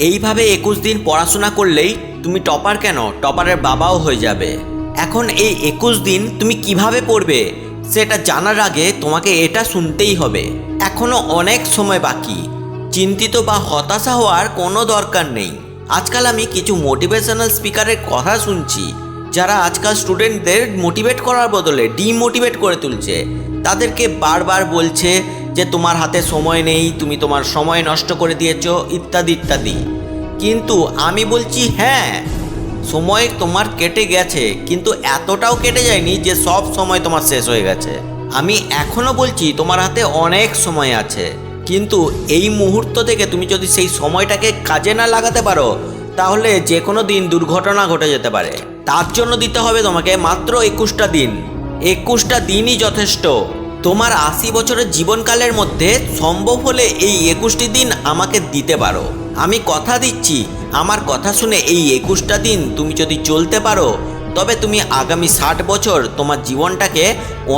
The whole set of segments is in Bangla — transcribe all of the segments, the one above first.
এইভাবে একুশ দিন পড়াশোনা করলেই তুমি টপার কেন? টপারের বাবাও হয়ে যাবে। এখন এই একুশ দিন তুমি কীভাবে পড়বে? সেটা জানার আগে তোমাকে এটা শুনতেই হবে। এখনও অনেক সময় বাকি। চিন্তিত বা হতাশা হওয়ার কোনো দরকার নেই। আজকাল আমি কিছু মোটিভেশনাল স্পিকারের কথা শুনছি, যারা আজকাল স্টুডেন্টদের মোটিভেট করার বদলে ডিমোটিভেট করে তুলছে। তাদেরকে বারবার বলছে যে তোমার হাতে সময় নেই, তুমি তোমার সময় নষ্ট করে দিয়েছ, ইত্যাদি ইত্যাদি। কিন্তু আমি বলছি হ্যাঁ সময় তোমার কেটে গেছে, কিন্তু এতটাও কেটে যায়নি যে সব সময় তোমার শেষ হয়ে গেছে। আমি এখনও বলছি, তোমার হাতে অনেক সময় আছে, কিন্তু এই মুহূর্ত থেকে তুমি যদি সেই সময়টাকে কাজে না লাগাতে পারো, তাহলে যে কোনো দিন দুর্ঘটনা ঘটে যেতে পারে। তার জন্য দিতে হবে তোমাকে মাত্র একুশটা দিন। একুশটা দিনই যথেষ্ট। তোমার আশি বছরের জীবনকালের মধ্যে সম্ভব হলে এই একুশটি দিন আমাকে দিতে পারো। আমি কথা দিচ্ছি, আমার কথা শুনে এই একুশটা দিন তুমি যদি চলতে পারো, তবে তুমি আগামী ষাট বছর তোমার জীবনটাকে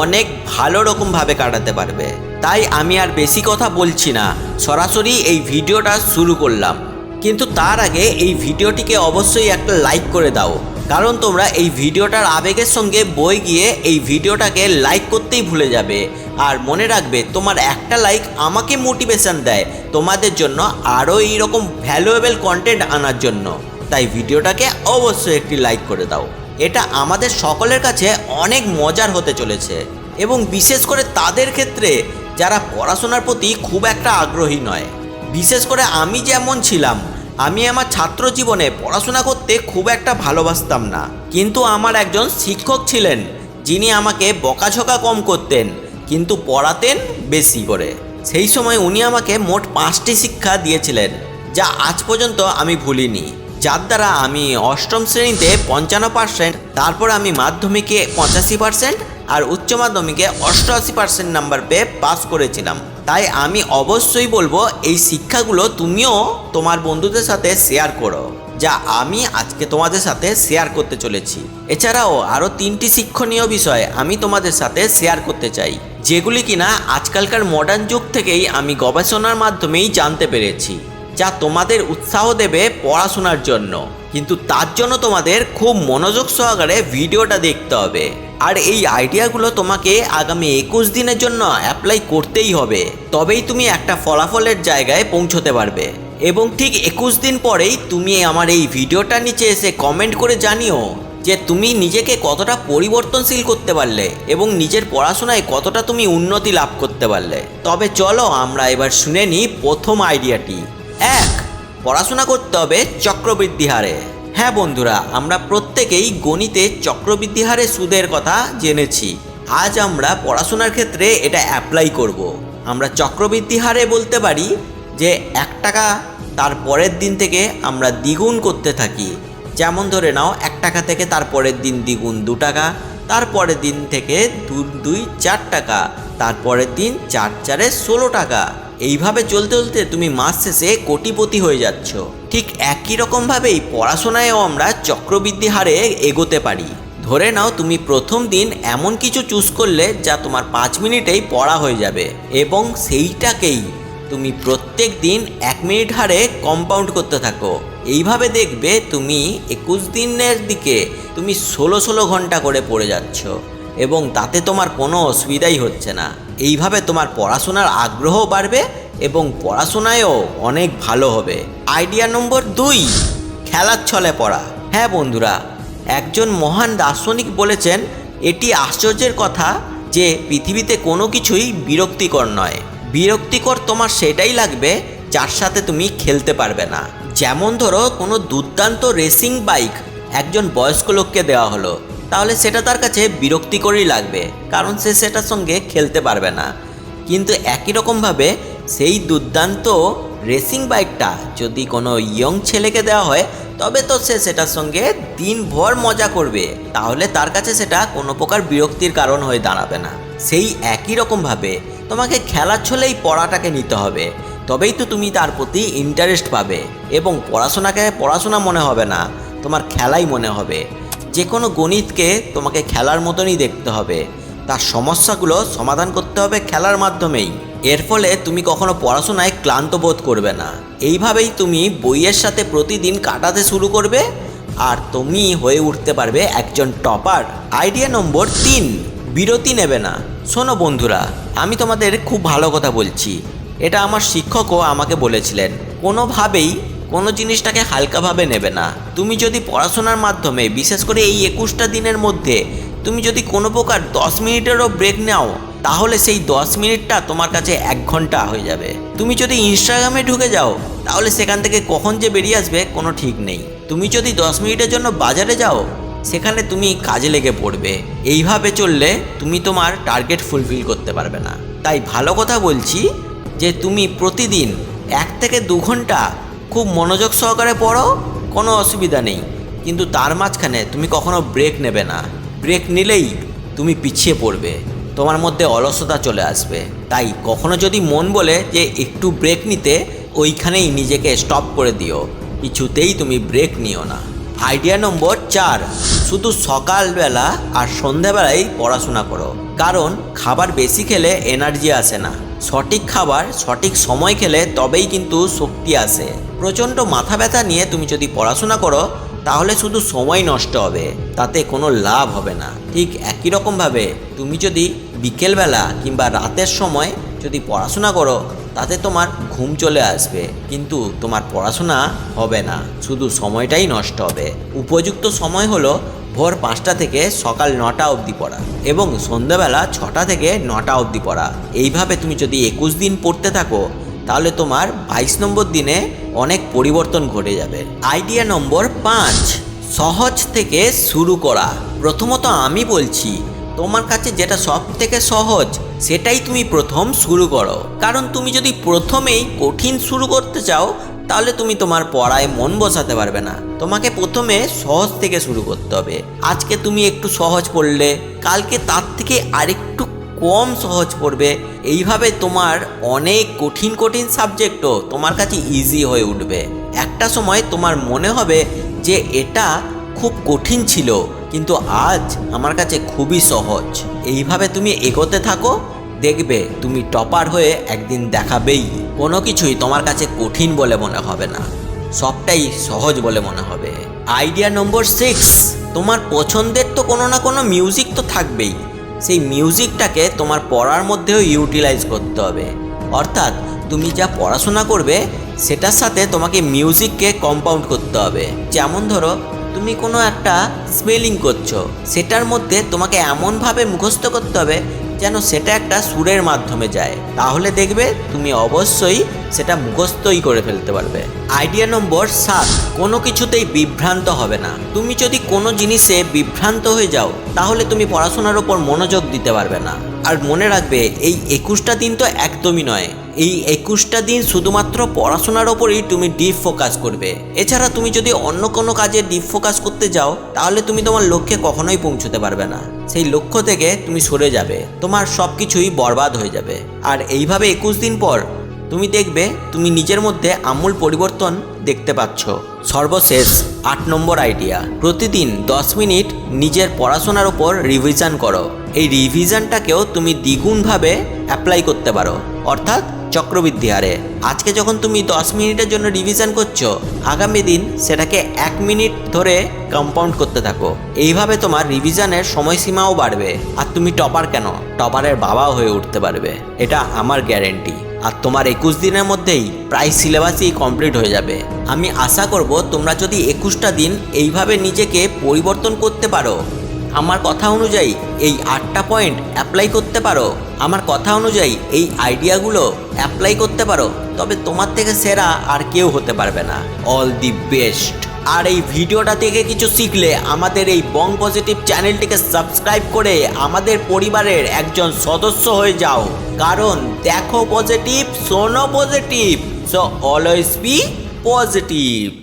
অনেক ভালো রকমভাবে কাটাতে পারবে। তাই আমি আর বেশি কথা বলছি না, সরাসরি এই ভিডিওটা শুরু করলাম। কিন্তু তার আগে এই ভিডিওটিকে অবশ্যই একটা লাইক করে দাও। কারণ তোমরা এই ভিডিওটার আবেগের সঙ্গে বই গিয়ে এই ভিডিওটাকে লাইক করতেই ভুলে যাবে। আর মনে রাখবে, তোমার একটা লাইক আমাকে মোটিভেশন দেয় তোমাদের জন্য আরও এইরকম ভ্যালুয়েবল কন্টেন্ট আনার জন্য। তাই ভিডিওটাকে অবশ্যই একটি লাইক করে দাও। এটা আমাদের সকলের কাছে অনেক মজার হতে চলেছে। এবং বিশেষ করে তাদের ক্ষেত্রে যারা পড়াশোনার প্রতি খুব একটা আগ্রহী নয়। বিশেষ করে আমি যেমন ছিলাম আমি আমার ছাত্র জীবনে পড়াশোনা করতে খুব একটা ভালোবাসতাম না। কিন্তু আমার একজন শিক্ষক ছিলেন, যিনি আমাকে বকাঝকা কম করতেন, কিন্তু পড়াতেন বেশি করে। সেই সময় উনি আমাকে মোট পাঁচটি শিক্ষা দিয়েছিলেন, যা আজ পর্যন্ত আমি ভুলিনি। যার দ্বারা আমি অষ্টম শ্রেণীতে পঞ্চান্ন পার্সেন্ট তারপর আমি মাধ্যমিকে পঁচাশি পার্সেন্ট আর উচ্চ মাধ্যমিকে অষ্টআশি পার্সেন্ট নাম্বার পেয়ে পাস করেছিলাম। তাই আমি অবশ্যই বলব, এই শিক্ষাগুলো তুমিও তোমার বন্ধুদের সাথে শেয়ার করো, যা আমি আজকে তোমাদের সাথে শেয়ার করতে চলেছি। এছাড়াও আরও তিনটি শিক্ষণীয় বিষয় আমি তোমাদের সাথে শেয়ার করতে চাই, যেগুলি কিনা আজকালকার মডার্ন যুগ থেকেই আমি গবেষণার মাধ্যমেই জানতে পেরেছি, যা তোমাদের উৎসাহ দেবে পড়াশোনার জন্য। কিন্তু তার জন্য তোমাদের খুব মনোযোগ সহকারে ভিডিওটা দেখতে হবে। আর এই আইডিয়াগুলো তোমাকে আগামী একুশ দিনের জন্য অ্যাপ্লাই করতেই হবে। তবেই তুমি একটা ফলাফলের জায়গায় পৌঁছতে পারবে। এবং ঠিক একুশ দিন পরেই তুমি আমার এই ভিডিওটার নিচে এসে কমেন্ট করে জানিও যে তুমি নিজেকে কতটা পরিবর্তনশীল করতে পারলে এবং নিজের পড়াশোনায় কতটা তুমি উন্নতি লাভ করতে পারলে। তবে চলো আমরা এবার শুনে নিই প্রথম আইডিয়াটি এক, পড়াশোনা করতে হবে চক্রবৃদ্ধি হারে। হ্যাঁ বন্ধুরা, আমরা প্রত্যেকেই গণিতে চক্রবৃদ্ধি হারে সুদের কথা জেনেছি। আজ আমরা পড়াশোনার ক্ষেত্রে এটা অ্যাপ্লাই করব। আমরা চক্রবৃদ্ধি হারে বলতে পারি যে এক টাকা তার পরের দিন থেকে আমরা দ্বিগুণ করতে থাকি। যেমন ধরে নাও, এক টাকা থেকে তার পরের দিন দ্বিগুণ দু টাকা তারপরের দিন থেকে দু, দুই, চার টাকা তারপরের দিন চার, চারে ষোলো টাকা। এইভাবে চলতে চলতে তুমি মাস শেষে কোটিপতি হয়ে যাচ্ছ। ঠিক একই রকমভাবেই পড়াশোনায়ও আমরা চক্রবৃদ্ধি হারে এগোতে পারি। ধরে নাও তুমি প্রথম দিন এমন কিছু চুজ করলে যা তোমার পাঁচ মিনিটেই পড়া হয়ে যাবে এবং সেইটাকেই তুমি প্রত্যেক দিন এক মিনিট হারে কম্পাউন্ড করতে থাকো। এইভাবে দেখবে তুমি একুশ দিনের দিকে তুমি ষোলো ষোলো ঘণ্টা করে পড়ে যাচ্ছ। এবং তাতে তোমার কোনো অসুবিধাই হচ্ছে না। এইভাবে তোমার পড়াশোনার আগ্রহ বাড়বে এবং পড়াশোনায়ও অনেক ভালো হবে। আইডিয়া নম্বর দুই, খেলার ছলে পড়া। হ্যাঁ বন্ধুরা, একজন মহান দার্শনিক বলেছেন, এটি আশ্চর্যের কথা যে পৃথিবীতে কোনো কিছুই বিরক্তিকর নয়। বিরক্তিকর তোমার সেটাই লাগবে যার সাথে তুমি খেলতে পারবে না। যেমন ধরো কোনো দুর্দান্ত রেসিং বাইক একজন বয়স্ক লোককে দেওয়া হলো। তাহলে সেটা তার কাছে বিরক্তিকরই লাগবে, কারণ সে সেটার সঙ্গে খেলতে পারবে না। কিন্তু একই রকমভাবে সেই দুর্দান্ত রেসিং বাইকটা যদি কোনো ইয়ং ছেলেকে দেওয়া হয়, তবে তো সে সেটার সঙ্গে দিনভর মজা করবে। তাহলে তার কাছে সেটা কোনো প্রকার বিরক্তির কারণ হয়ে দাঁড়াবে না। সেই একই রকমভাবে তোমাকে খেলার ছলেই পড়াটাকে নিতে হবে। তবেই তো তুমি তার প্রতি ইন্টারেস্ট পাবে এবং পড়াশোনাকে, পড়াশোনা মনে হবে না, তোমার খেলাই মনে হবে। যে কোনো গণিতকে তোমাকে খেলার মতনই দেখতে হবে। তার সমস্যাগুলো সমাধান করতে হবে খেলার মাধ্যমেই। এর ফলে তুমি কখনো পড়াশোনায় ক্লান্ত বোধ করবে না। এইভাবেই তুমি বইয়ের সাথে প্রতিদিন কাটাতে শুরু করবে আর তুমি হয়ে উঠতে পারবে একজন টপার। আইডিয়া নম্বর তিন, বিরতি নেবে না। শোনো বন্ধুরা, আমি তোমাদের খুব ভালো কথা বলছি। এটা আমার শিক্ষকও আমাকে বলেছিলেন। কোনোভাবেই কোনো জিনিসটাকে হালকাভাবে নেবে না। তুমি যদি পড়াশোনার মাধ্যমে, বিশেষ করে এই একুশটা দিনের মধ্যে, তুমি যদি কোনো প্রকার দশ মিনিটেরও ব্রেক নাও, তাহলে সেই দশ মিনিটটা তোমার কাছে এক ঘণ্টা হয়ে যাবে। তুমি যদি ইনস্টাগ্রামে ঢুকে যাও, তাহলে সেখান থেকে কখন যে বেরিয়ে আসবে কোনো ঠিক নেই। তুমি যদি দশ মিনিটের জন্য বাজারে যাও, সেখানে তুমি কাজে লেগে পড়বে। এইভাবে চললে তুমি তোমার টার্গেট ফুলফিল করতে পারবে না। তাই ভালো কথা বলছি যে তুমি প্রতিদিন এক থেকে দু ঘণ্টা খুব মনোযোগ সহকারে পড়ো, কোনো অসুবিধা নেই। কিন্তু তার মাঝখানে তুমি কখনো ব্রেক নেবে না। ব্রেক নিলেই তুমি পিছিয়ে পড়বে। তোমার মধ্যে অলসতা চলে আসবে। তাই কখনো যদি মন বলে যে একটু ব্রেক নিতে, ওইখানেই নিজেকে স্টপ করে দিও। কিছুতেই তুমি ব্রেক নিও না। আইডিয়া নম্বর চার, শুধু সকালবেলা আর সন্ধ্যাবেলায় পড়াশোনা করো। কারণ খাবার বেশি খেলে এনার্জি আসে না। সঠিক খাবার, সঠিক সময় খেলে তবেই কিন্তু শক্তি আসে। প্রচণ্ড মাথা ব্যথা নিয়ে তুমি যদি পড়াশোনা করো, তাহলে শুধু সময় নষ্ট হবে, তাতে কোনো লাভ হবে না। ঠিক একই রকমভাবে তুমি যদি বিকেলবেলা কিংবা রাতের সময় যদি পড়াশোনা করো, তাতে তোমার ঘুম চলে আসবে, কিন্তু তোমার পড়াশোনা হবে না, শুধু সময়টাই নষ্ট হবে। উপযুক্ত সময় হলো ভোর পাঁচটা থেকে সকাল নটা অবধি পড়া এবং সন্ধ্যাবেলা ছটা থেকে নটা অবধি পড়া। এইভাবে তুমি যদি একুশ দিন পড়তে থাকো, তাহলে তোমার বাইশ নম্বর দিনে অনেক পরিবর্তন ঘটে যাবে। আইডিয়া নম্বর পাঁচ, সহজ থেকে শুরু করা। প্রথমত আমি বলছি, তোমার কাছে যেটা সব থেকে সহজ, সেটাই তুমি প্রথম শুরু করো। কারণ তুমি যদি প্রথমেই কঠিন শুরু করতে চাও তাহলে তুমি তোমার পড়ায় মন বসাতে পারবে না। তোমাকে প্রথমে সহজ থেকে শুরু করতে হবে। আজকে তুমি একটু সহজ পড়লে, কালকে তার থেকে আরেকটু কম সহজ পড়বে। এইভাবে তোমার অনেক কঠিন কঠিন সাবজেক্টও তোমার কাছে ইজি হয়ে উঠবে। একটা সময় তোমার মনে হবে যে এটা খুব কঠিন ছিল, কিন্তু আজ আমার কাছে খুবই সহজ। এইভাবে তুমি এগোতে থাকো, দেখবে তুমি টপার হয়ে একদিন দেখাবেই। কোনো কিছুই তোমার কাছে কঠিন বলে মনে হবে না। সবটাই সহজ বলে মনে হবে। আইডিয়া নম্বর সিক্স, তোমার পছন্দের তো কোনো না কোনো মিউজিক তো থাকবেই। সেই মিউজিকটাকে তোমার পড়ার মধ্যেও ইউটিলাইজ করতে হবে। অর্থাৎ তুমি যা পড়াশোনা করবে, সেটার সাথে তোমাকে মিউজিককে কম্পাউন্ড করতে হবে। যেমন ধরো, তুমি কোনো একটা স্পেলিং করছ, সেটার মধ্যে তোমাকে এমনভাবে মুখস্থ করতে হবে যেন সেটা একটা সুরের মাধ্যমে যায়। তাহলে দেখবে তুমি অবশ্যই সেটা মুখস্থই করে ফেলতে পারবে। আইডিয়া নম্বর সাত, কোনো কিছুতেই বিভ্রান্ত হবে না। তুমি যদি কোনো জিনিসে বিভ্রান্ত হয়ে যাও, তাহলে তুমি পড়াশোনার ওপর মনোযোগ দিতে পারবে না। আর মনে রাখবে, এই একুশটা দিন তো একদমই নয়। এই একুশটা দিন শুধুমাত্র পড়াশোনার ওপরই তুমি ডিপ ফোকাস করবে। এছাড়া তুমি যদি অন্য কোনো কাজে ডিপ ফোকাস করতে যাও, তাহলে তুমি তোমার লক্ষ্যে কখনোই পৌঁছতে পারবে না। সেই লক্ষ্য থেকে তুমি সরে যাবে। তোমার সব কিছুই বরবাদ হয়ে যাবে। আর এইভাবে একুশ দিন পর তুমি দেখবে তুমি নিজের মধ্যে আমূল পরিবর্তন দেখতে পাচ্ছ। সর্বশেষ আট নম্বর আইডিয়া প্রতিদিন দশ মিনিট নিজের পড়াশোনার ওপর রিভিশন করো। এই রিভিশনটাকেও তুমি দ্বিগুণভাবে অ্যাপ্লাই করতে পারো। অর্থাৎ চক্রবৃদ্ধি হারে। আজকে যখন তুমি দশ মিনিটের জন্য রিভিশন করছ, আগামী দিন সেটাকে এক মিনিট ধরে কম্পাউন্ড করতে থাকো। এইভাবে তোমার রিভিশনের সময়সীমাও বাড়বে। আর তুমি টপার কেন? টপারের বাবাও হয়ে উঠতে পারবে। এটা আমার গ্যারেন্টি আর তোমার একুশ দিনের মধ্যেই প্রায় সিলেবাসই কমপ্লিট হয়ে যাবে। আমি আশা করব তোমরা যদি একুশটা দিন এইভাবে নিজেকে পরিবর্তন করতে পারো আমার কথা অনুযায়ী এই আটটা পয়েন্ট অ্যাপ্লাই করতে পারো। আমার কথা অনুযায়ী এই আইডিয়াগুলো অ্যাপ্লাই করতে পারো। তবে তোমার থেকে সেরা আর কেউ হতে পারবে না। অল দি বেস্ট আর এই ভিডিওটা থেকে কিছু শিখলে আমাদের এই বং পজিটিভ চ্যানেলটিকে সাবস্ক্রাইব করে আমাদের পরিবারের একজন সদস্য হয়ে যাও। কারণ দেখো পজিটিভ শোনো positive so always be positive